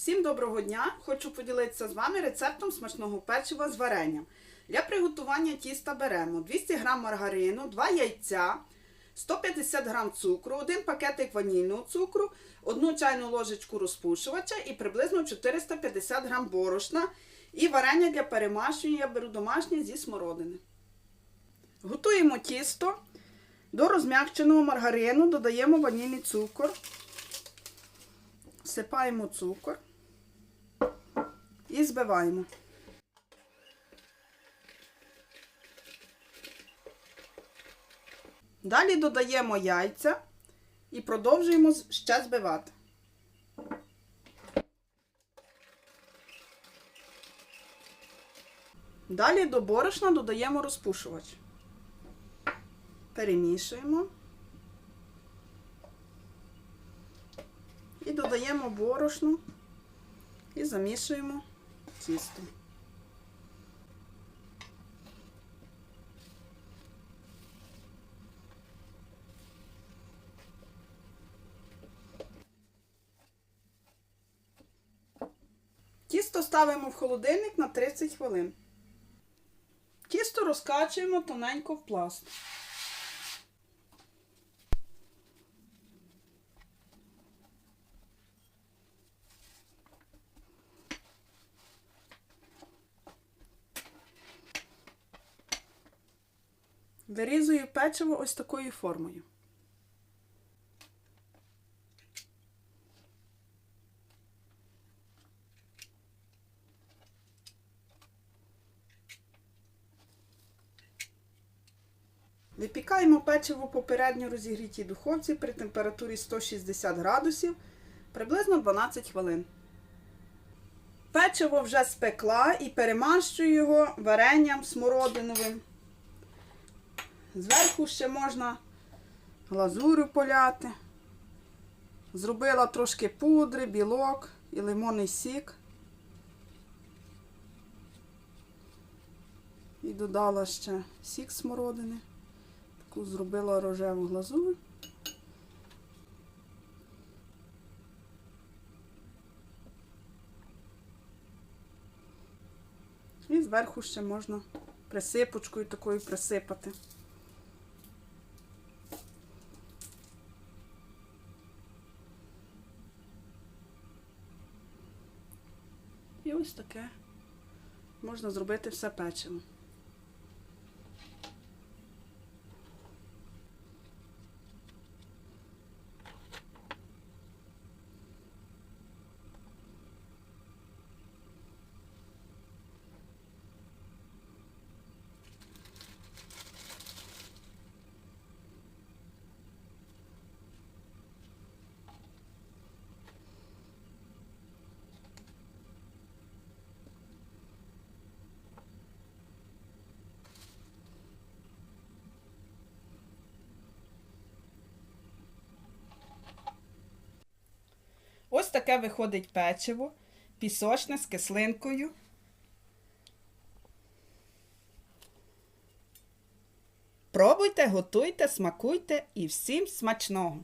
Всім доброго дня! Хочу поділитися з вами рецептом смачного печива з варенням. Для приготування тіста беремо 200 г маргарину, 2 яйця, 150 г цукру, 1 пакетик ванільного цукру, 1 чайну ложечку розпушувача і приблизно 450 г борошна. І варення для перемащення я беру домашнє зі смородини. Готуємо тісто. До розм'якченого маргарину додаємо ванільний цукор. Всипаємо цукор і збиваємо. Далі додаємо яйця і продовжуємо ще збивати. Далі до борошна додаємо розпушувач. Перемішуємо. І додаємо борошно і замішуємо тісто. Тісто ставимо в холодильник на 30 хвилин. Тісто розкачуємо тоненько в пласт. Вирізую печиво ось такою формою. Випікаємо печиво в попередньо розігрітій духовці при температурі 160 градусів приблизно 12 хвилин. Печиво вже спекла і перемащую його варенням смородиновим. Зверху ще можна глазурю поляти. Зробила трошки пудри, білок і лимонний сік. І додала ще сік смородини. Таку зробила рожеву глазурь. І зверху ще можна присипочкою такою присипати. Ось таке можна зробити все печиво. Ось таке виходить печиво, пісочне з кислинкою. Пробуйте, готуйте, смакуйте і всім смачного!